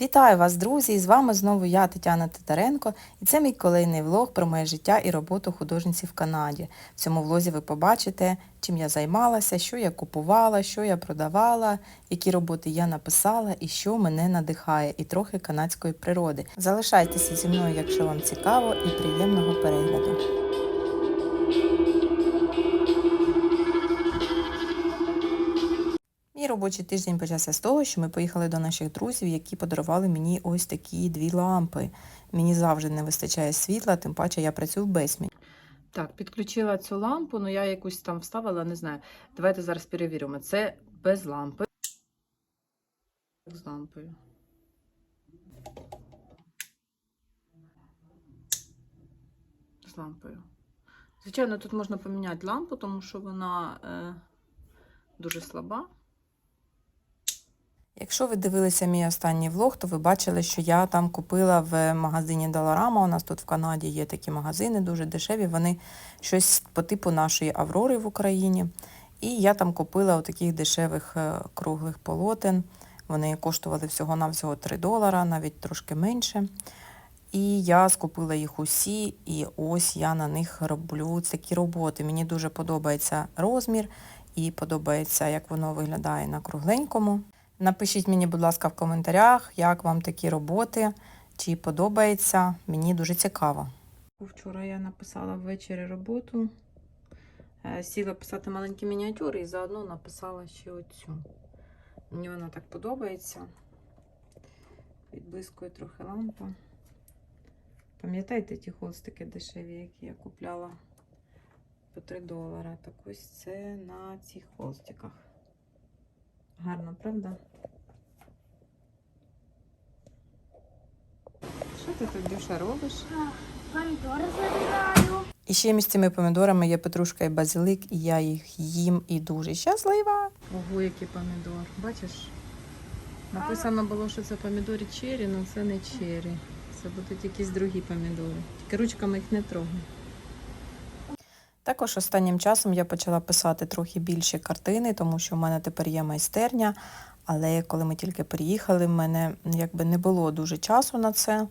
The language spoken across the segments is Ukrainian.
Вітаю вас, друзі! І з вами знову я, Тетяна Титаренко, і це мій kolejний влог про моє життя і роботу художниці в Канаді. В цьому влозі ви побачите, чим я займалася, що я купувала, що я продавала, які роботи я написала і що мене надихає, і трохи канадської природи. Залишайтеся зі мною, якщо вам цікаво, і приємного перегляду. Робочий тиждень почався з того, що ми поїхали до наших друзів, які подарували мені ось такі дві лампи. Мені завжди не вистачає світла, тим паче я працюю в безмі. Так, підключила цю лампу, ну я якусь там вставила, не знаю. Давайте зараз перевіримо. Це без лампи. З лампою. З лампою. Звичайно, тут можна поміняти лампу, тому що вона е, дуже слаба. Якщо ви дивилися мій останній влог, то ви бачили, що я там купила в магазині Доларама. У нас тут в Канаді є такі магазини, дуже дешеві. Вони щось по типу нашої Аврори в Україні. І я там купила таких дешевих е, круглих полотен. Вони коштували всього-навсього 3 долара, навіть трошки менше. І я скупила їх усі, і ось я на них роблю такі роботи. Мені дуже подобається розмір і подобається, як воно виглядає на кругленькому. Напишіть мені, будь ласка, в коментарях, як вам такі роботи, чи подобається. Мені дуже цікаво. Вчора я написала ввечері роботу. Е, Сіла писати маленькі мініатюри і заодно написала ще оцю. Мені вона так подобається. Відблискує трохи лампа. Пам'ятаєте ті холстики дешеві, які я купляла по 3 долара? Так ось це на цих холстиках. Гарно, правда? Що ти тут Дюша робиш? Помідори забираю. І ще між цими помідорами є петрушка і базилик, і я їх їм і дуже щаслива. Ого, який помідор. Бачиш? Написано було, що це помідори чері, але це не чері. Це будуть якісь другі помідори. Тільки ручками їх не трогай. Також останнім часом я почала писати трохи більше картини, тому що в мене тепер є майстерня. Але коли ми тільки приїхали, в мене якби не було дуже часу на це.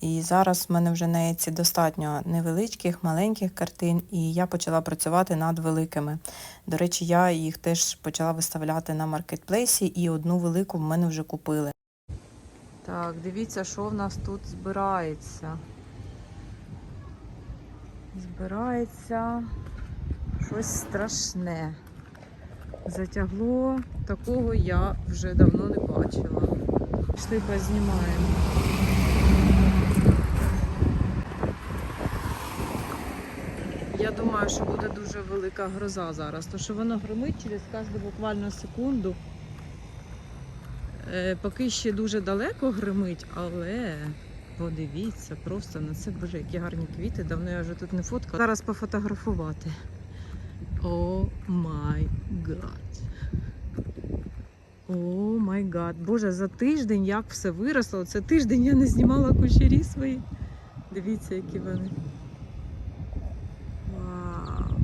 І зараз в мене вже на Еці достатньо невеличких, маленьких картин, і я почала працювати над великими. До речі, я їх теж почала виставляти на маркетплейсі, і одну велику в мене вже купили. Так, дивіться, що в нас тут збирається. Збирається щось страшне. Затягло, такого я вже давно не бачила. Пішли познімаємо. Я думаю, що буде дуже велика гроза зараз, тому що воно громить через кожну буквально секунду. Е, Поки ще дуже далеко гримить, але подивіться просто на це, боже, які гарні квіти. Давно я вже тут не фоткала. Зараз пофотографувати. О май гад. О май гад. Боже, за тиждень як все виросло. Це тиждень я не знімала кучері свої. Дивіться, які вони. Вау.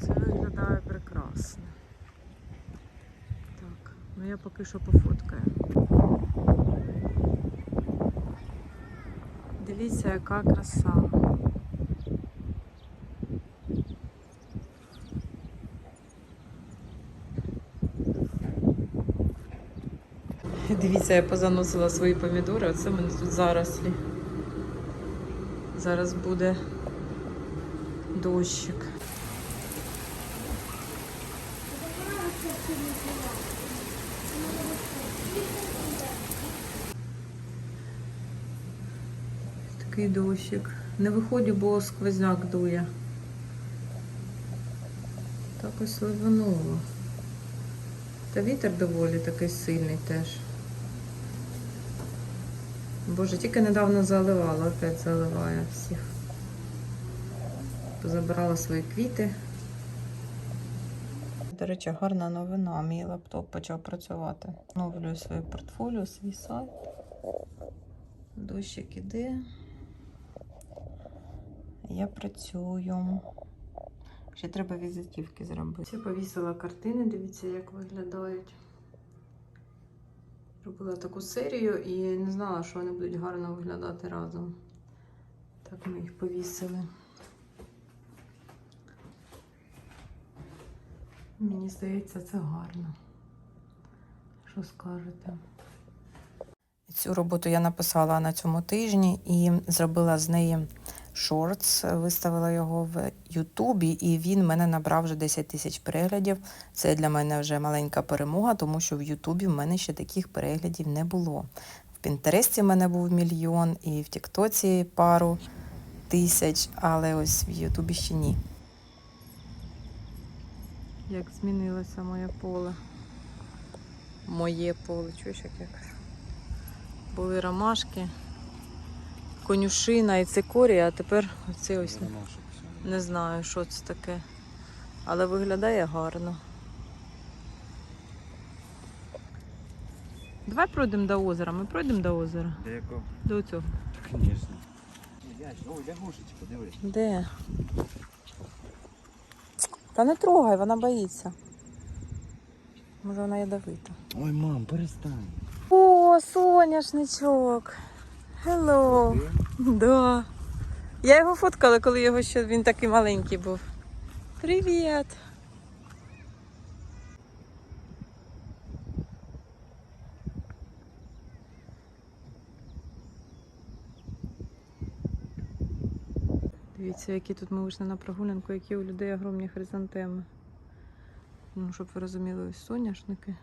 Це виглядає прекрасно. Так, ну я поки що пофоткаю. Дивіться, яка краса. Дивіться, я позаносила свої помідори, оце в мене тут зарослі. Зараз буде дощик. Такий дощик. Не виходю, бо сквозняк дує. Так ось ливануло. Та вітер доволі такий сильний теж. Боже, тільки недавно заливала, опять заливає всіх. Позабирала свої квіти. До речі, гарна новина. Мій лаптоп почав працювати. Оновлюю своє портфоліо, свій сайт. Дощик іде. Я працюю. Ще треба візитівки зробити. Я повісила картини, дивіться, як виглядають. Робила таку серію і не знала, що вони будуть гарно виглядати разом. Так ми їх повісили. Мені здається, це гарно. Що скажете? Цю роботу я написала на цьому тижні і зробила з неї шортс, виставила його в Ютубі, і він мене набрав вже 10 тисяч переглядів. Це для мене вже маленька перемога, тому що в Ютубі в мене ще таких переглядів не було. В Пінтересті в мене був мільйон, і в Тіктоці пару тисяч, але ось в Ютубі ще ні. Як змінилося моє поле. Моє поле, чуєш, як? Були ромашки, конюшина і цикорія, а тепер оце ось не знаю, що це таке. Але виглядає гарно. Давай пройдемо до озера. Ми пройдемо до озера. До якого? До цього. Звісно. Ой, лягушечка, диви. Де? Та не трогай, вона боїться. Може вона ядовита. Ой, мам, перестань. О, соняшничок. Hello. Да. Я його фоткала, коли його ще він такий маленький був. Привіт. Дивіться, які тут ми вийшли на прогулянку, які у людей огромні хризантеми. Ну, щоб ви розуміли, ось соняшники.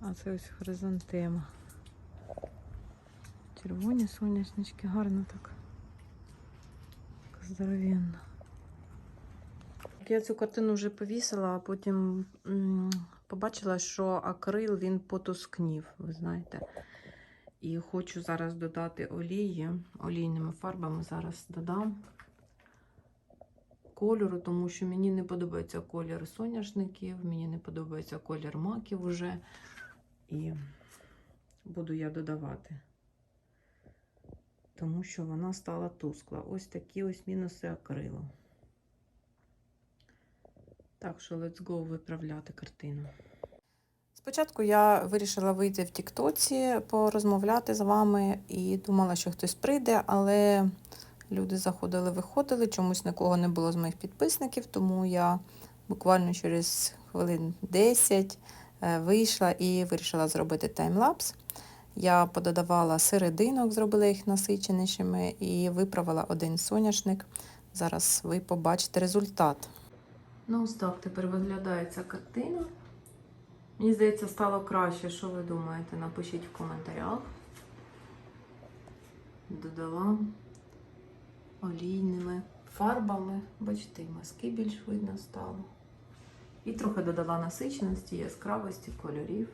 А це ось хризантема. Червоні соняшнички, гарно так. Здоровенно. Я цю картину вже повісила, а потім побачила, що акрил він потускнів, ви знаєте. І хочу зараз додати олії. Олійними фарбами зараз додам кольору, тому що мені не подобається колір соняшників, мені не подобається колір маків уже. І буду я додавати. Тому що вона стала тускла. Ось такі ось мінуси акрилу. Так що let's go виправляти картину. Спочатку я вирішила вийти в Тіктоці, порозмовляти з вами і думала, що хтось прийде, але люди заходили, виходили, чомусь нікого не було з моїх підписників, тому я буквально через хвилин 10 е, вийшла і вирішила зробити таймлапс. Я пододавала серединок, зробила їх насиченішими і виправила один соняшник. Зараз ви побачите результат. Ну, ось так тепер виглядає ця картина. Мені здається, стало краще. Що ви думаєте? Напишіть в коментарях. Додала олійними фарбами. Бачите, маски більш видно стало. І трохи додала насиченості, яскравості, кольорів.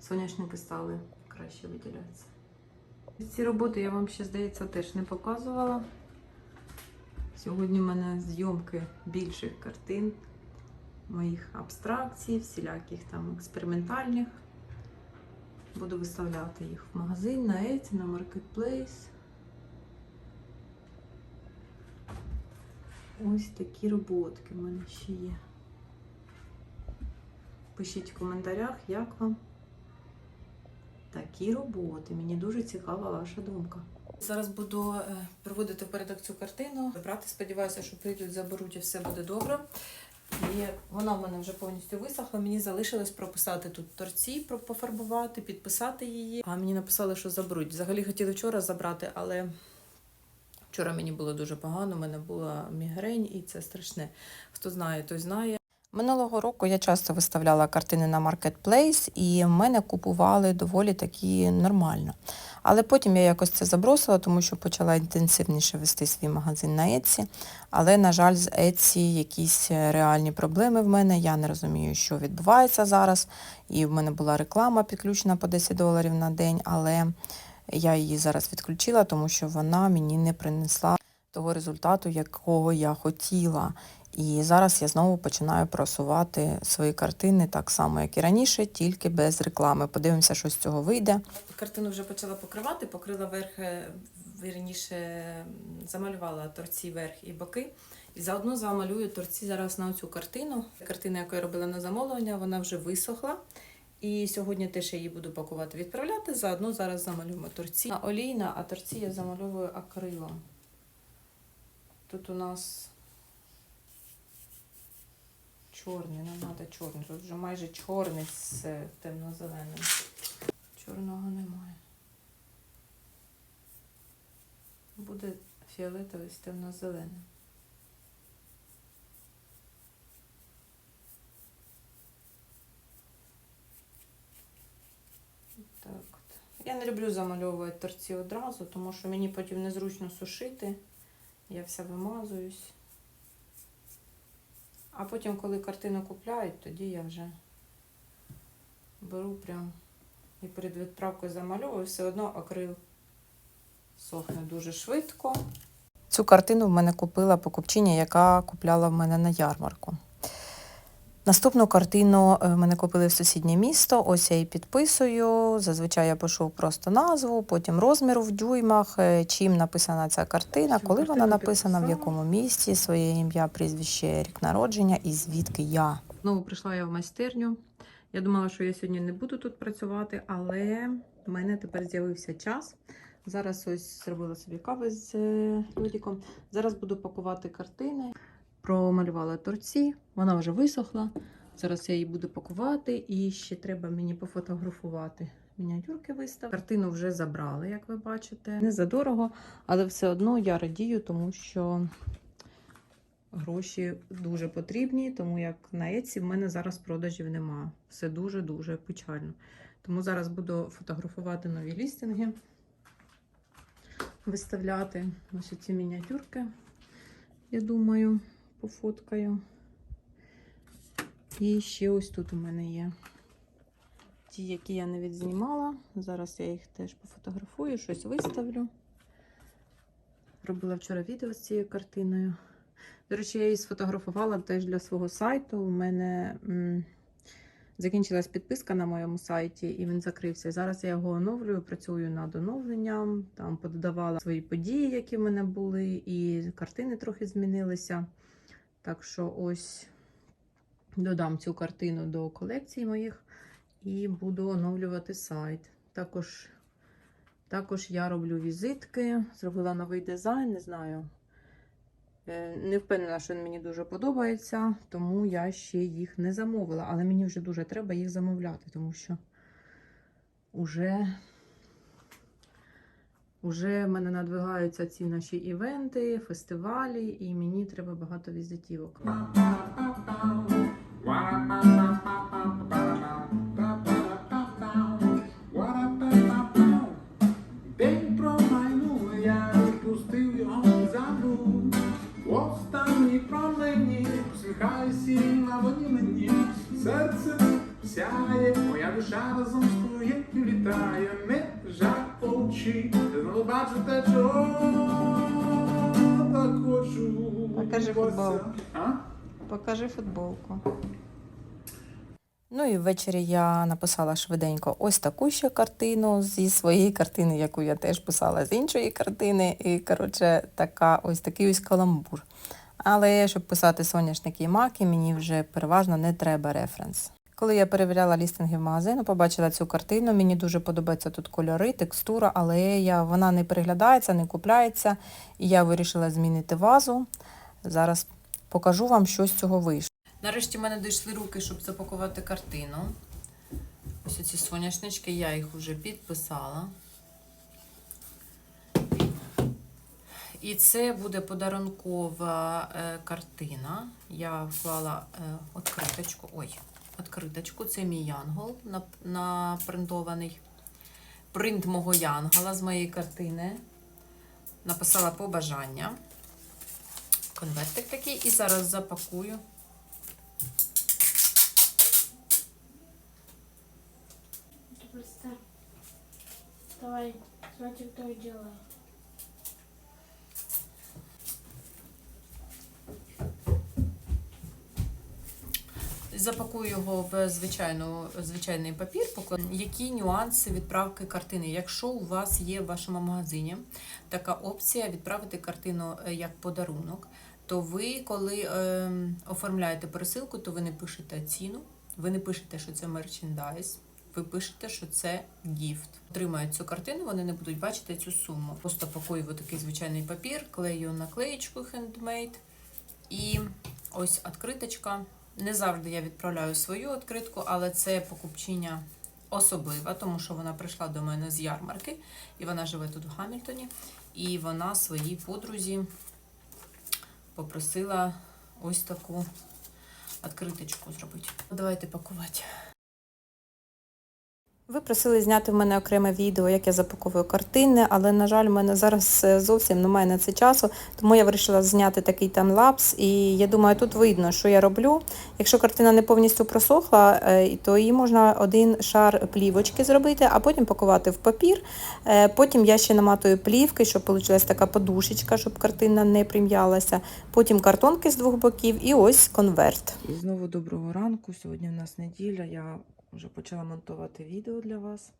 Соняшники стали краще виділятися. Ці роботи я вам ще, здається, теж не показувала. Сьогодні в мене зйомки більших картин, моїх абстракцій, всіляких там експериментальних. Буду виставляти їх в магазин, на Etsy, на Marketplace. Ось такі роботки в мене ще є. Пишіть в коментарях, як вам такі роботи. Мені дуже цікава ваша думка. Зараз буду е, проводити порядок цю картину. Брати, сподіваюся, що прийдуть, заберуть і все буде добре. І вона в мене вже повністю висохла. Мені залишилось прописати тут торці, пофарбувати, підписати її. А мені написали, що заберуть. Взагалі хотіли вчора забрати, але вчора мені було дуже погано. У мене була мігрень, і це страшне. Хто знає, той знає. Минулого року я часто виставляла картини на Marketplace, і мене купували доволі такі нормально. Але потім я якось це забросила, тому що почала інтенсивніше вести свій магазин на Etsy. Але, на жаль, з Etsy якісь реальні проблеми в мене. Я не розумію, що відбувається зараз. І в мене була реклама підключена по 10 доларів на день, але я її зараз відключила, тому що вона мені не принесла того результату, якого я хотіла. І зараз я знову починаю просувати свої картини так само, як і раніше, тільки без реклами. Подивимося, що з цього вийде. Картину вже почала покривати, покрила верх, е, вірніше замалювала торці верх і боки. І заодно замалюю торці зараз на цю картину. Картина, яку я робила на замовлення, вона вже висохла. І сьогодні теж я її буду пакувати, відправляти. Заодно зараз замалюємо торці. Олійна, а торці я замальовую акрилом. Тут у нас чорний, нам треба чорний. Тут вже майже чорний з е, темно-зеленим. Чорного немає. Буде фіолетовий з темно-зеленим. Так. от. Я не люблю замальовувати торці одразу, тому що мені потім незручно сушити. Я вся вимазуюсь. А потім, коли картину купляють, тоді я вже беру прям і перед відправкою замальовую, все одно акрил сохне дуже швидко. Цю картину в мене купила покупчиня, яка купляла в мене на ярмарку. Наступну картину мене купили в сусіднє місто. Ось я її підписую. Зазвичай я пишу просто назву, потім розмір в дюймах, е, чим написана ця картина, коли вона написана, в якому місті, своє ім'я, прізвище, рік народження і звідки я. Знову прийшла я в майстерню. Я думала, що я сьогодні не буду тут працювати, але в мене тепер з'явився час. Зараз ось зробила собі кави з е. Зараз буду пакувати картини. Промалювала торці, вона вже висохла. Зараз я її буду пакувати і ще треба мені пофотографувати. Мініатюрки вистав. Картину вже забрали, як ви бачите. Не задорого, але все одно я радію, тому що гроші дуже потрібні, тому як на Еці в мене зараз продажів немає. Все дуже-дуже печально. Тому зараз буду фотографувати нові лістинги, виставляти ось ці мініатюрки, я думаю, пофоткаю. І ще ось тут у мене є ті, які я не відзнімала. Зараз я їх теж пофотографую, щось виставлю. Робила вчора відео з цією картиною. До речі, я її сфотографувала теж для свого сайту. У мене закінчилась підписка на моєму сайті, і він закрився. Зараз я його оновлюю, працюю над оновленням. Там пододавала свої події, які в мене були, і картини трохи змінилися. Так що ось додам цю картину до колекції моїх і буду оновлювати сайт. Також, також я роблю візитки, зробила новий дизайн, не знаю. Е, Не впевнена, що він мені дуже подобається, тому я ще їх не замовила. Але мені вже дуже треба їх замовляти, тому що уже, уже в мене надвигаються ці наші івенти, фестивалі, і мені треба багато візитівок. День промайнув, я відпустив його забув. Останній промені, посміхайся на воді мені. Серце сяє, моя душа разом з твоєю літає. Те, чого так хочу. Покажи футболку. А? Покажи футболку. Ну і ввечері я написала швиденько ось таку ще картину зі своєї картини, яку я теж писала з іншої картини. І, коротше, така, ось такий ось каламбур. Але щоб писати соняшники і маки, мені вже переважно не треба референс. Коли я перевіряла лістинги в магазину, побачила цю картину. Мені дуже подобаються тут кольори, текстура, але я, вона не переглядається, не купляється. І я вирішила змінити вазу. Зараз покажу вам, що з цього вийшло. Нарешті в мене дійшли руки, щоб запакувати картину. Ось ці соняшнички, я їх вже підписала. І це буде подарункова е, картина. Я вклала е, відкриточку. Ой, відкриточку. Це мій янгол напринтований. Принт мого янгола з моєї картини. Написала побажання. Конвертик такий. І зараз запакую. Давай, смотри, кто я Запакую його в звичайну, звичайний папір. покладу. Які нюанси відправки картини? Якщо у вас є в вашому магазині така опція відправити картину е, як подарунок, то ви, коли е, оформляєте пересилку, то ви не пишете ціну, ви не пишете, що це мерчендайз. ви пишете, що це гіфт. Отримають цю картину, вони не будуть бачити цю суму. Просто пакую в такий звичайний папір, клею наклеєчку handmade. І ось відкриточка. Не завжди я відправляю свою відкритку, але це покупчиня особлива, тому що вона прийшла до мене з ярмарки, і вона живе тут в Гамільтоні. І вона своїй подрузі попросила ось таку відкриточку зробити. Давайте пакувати. Ви просили зняти в мене окреме відео, як я запаковую картини, але, на жаль, в мене зараз е, зовсім немає на це часу, тому я вирішила зняти такий таймлапс. І я думаю, тут видно, що я роблю. Якщо картина не повністю просохла, е, то її можна один шар плівочки зробити, а потім пакувати в папір. Е, Потім я ще наматую плівки, щоб вийшла така подушечка, щоб картина не прим'ялася. Потім картонки з двох боків і ось конверт. І знову доброго ранку. Сьогодні в нас неділя. Я вже почала монтувати відео для вас.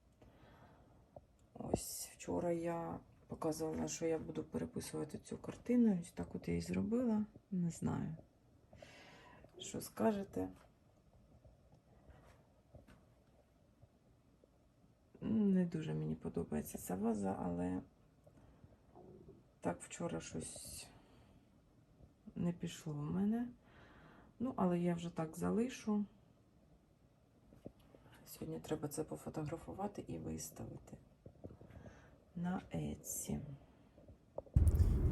Ось вчора я показувала, що я буду переписувати цю картину. Ось так от я і зробила. Не знаю. Що скажете? Не дуже мені подобається ця ваза, але так вчора щось не пішло в мене. Ну, але я вже так залишу. Сьогодні треба це пофотографувати і виставити на Etsy.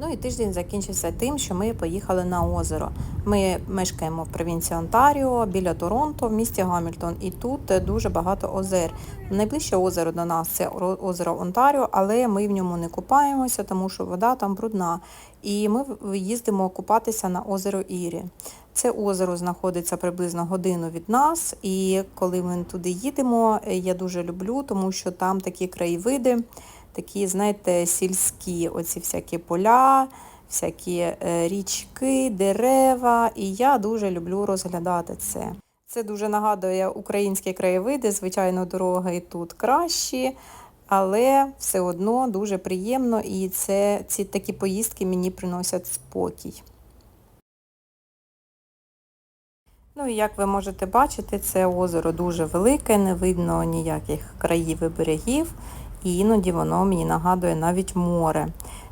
Ну і тиждень закінчився тим, що ми поїхали на озеро. Ми мешкаємо в провінції Онтаріо біля Торонто в місті Гамільтон, і тут дуже багато озер. Найближче озеро до нас це озеро Онтаріо, але ми в ньому не купаємося, тому що вода там брудна. І ми їздимо купатися на озеро Ірі. Це озеро знаходиться приблизно годину від нас, і коли ми туди їдемо, е, я дуже люблю, тому що там такі краєвиди, такі, знаєте, сільські, оці всякі поля, всякі е, річки, дерева. І я дуже люблю розглядати це. Це дуже нагадує українські краєвиди, звичайно, дороги тут кращі, але все одно дуже приємно, і це, ці такі поїздки мені приносять спокій. Ну і як ви можете бачити, це озеро дуже велике, не видно ніяких країв і берегів, і іноді воно мені нагадує навіть море.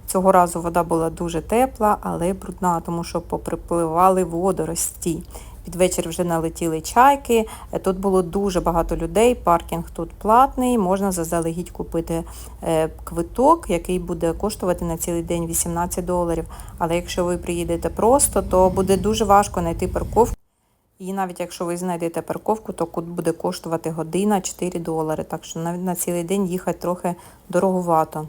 Цього разу вода була дуже тепла, але брудна, тому що поприпливали водорості. Під вечір вже налетіли чайки. Е, Тут було дуже багато людей. Паркінг тут платний. Можна заздалегідь купити е, квиток, який буде коштувати на цілий день 18 доларів. Але якщо ви приїдете просто, то буде дуже важко знайти парковку. І навіть якщо ви знайдете парковку, то кут буде коштувати година 4 долари. Так що навіть на цілий день їхати трохи дороговато.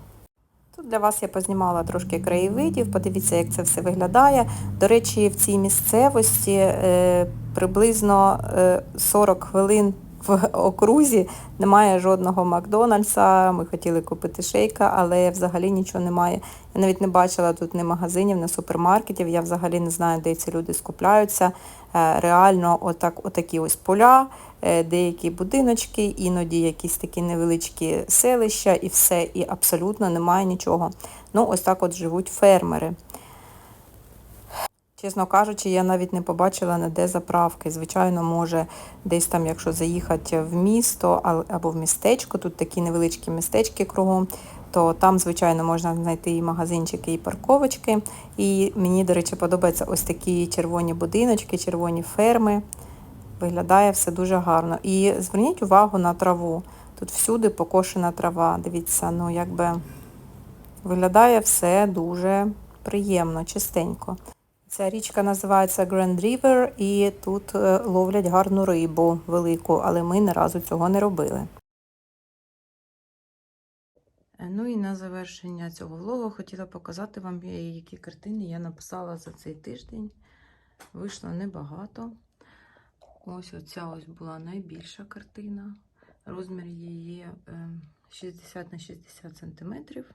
Тут для вас я познімала трошки краєвидів, подивіться, як це все виглядає. До речі, в цій місцевості е, приблизно е, 40 хвилин в окрузі немає жодного Макдональдса. Ми хотіли купити шейка, але взагалі нічого немає. Я навіть не бачила тут ні магазинів, ні супермаркетів. Я взагалі не знаю, де ці люди скупляються. Е, Реально, отак, отакі ось поля, е, деякі будиночки, іноді якісь такі невеличкі селища, і все, і абсолютно немає нічого. Ну, ось так от живуть фермери. Чесно кажучи, я навіть не побачила ніде заправки. Звичайно, може, десь там, якщо заїхати в місто або в містечко, тут такі невеличкі містечки кругом, то там, звичайно, можна знайти і магазинчики, і парковочки. І мені, до речі, подобаються ось такі червоні будиночки, червоні ферми. Виглядає все дуже гарно. І зверніть увагу на траву. Тут всюди покошена трава. Дивіться, ну якби виглядає все дуже приємно, чистенько. Ця річка називається Grand River, і тут е, ловлять гарну рибу велику, але ми ні разу цього не робили. Ну і на завершення цього влогу хотіла показати вам, е, які картини я написала за цей тиждень. Вийшло небагато. Ось оця ось була найбільша картина. Розмір її е, 60 на 60 сантиметрів.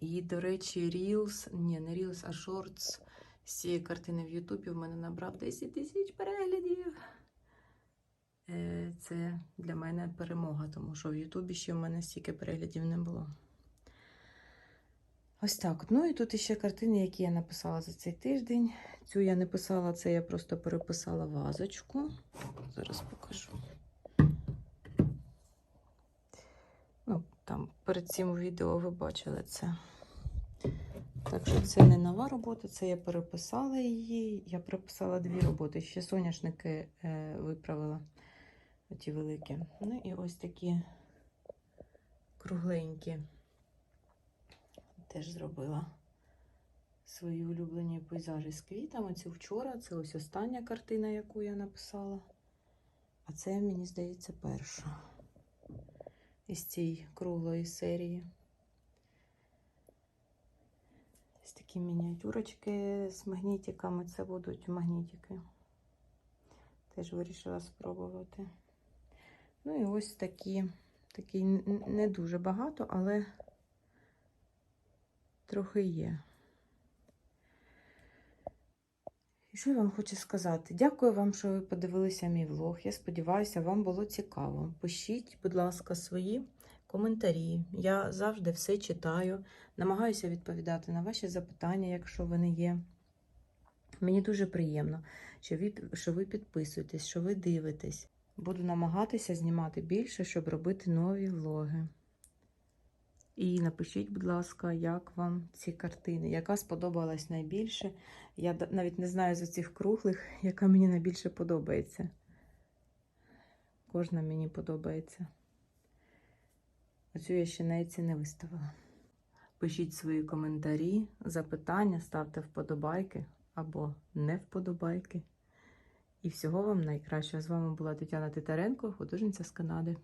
І, до речі, Reels, ні, не Reels, а Shorts з цієї картини в Ютубі в мене набрав 10 тисяч переглядів. Е, Це для мене перемога, тому що в Ютубі ще в мене стільки переглядів не було. Ось так. Ну і тут іще картини, які я написала за цей тиждень. Цю я не писала, це я просто переписала вазочку. Зараз покажу. Перед цим відео ви бачили це. Так що це не нова робота, це я переписала її. Я переписала дві роботи. Ще соняшники е, виправила. Оті великі. Ну і ось такі кругленькі. Теж зробила свої улюблені пейзажі з квітами. Це вчора, це ось остання картина, яку я написала. А це, мені здається, перша із цієї круглої серії. Ось такі мініатюрочки з магнітиками. Це будуть магнітики. Теж вирішила спробувати. Ну і ось такі, такі не дуже багато, але трохи є. І що я вам хочу сказати? Дякую вам, що ви подивилися мій влог. Я сподіваюся, вам було цікаво. Пишіть, будь ласка, свої коментарі. Я завжди все читаю, намагаюся відповідати на ваші запитання, якщо вони є. Мені дуже приємно, що ви, що ви підписуєтесь, що ви дивитесь. Буду намагатися знімати більше, щоб робити нові влоги. І напишіть, будь ласка, як вам ці картини, яка сподобалась найбільше. Я навіть не знаю з цих круглих, яка мені найбільше подобається. Кожна мені подобається. Оцю я ще навіть не виставила. Пишіть свої коментарі, запитання, ставте вподобайки або не вподобайки. І всього вам найкращого. З вами була Тетяна Титаренко, художниця з Канади.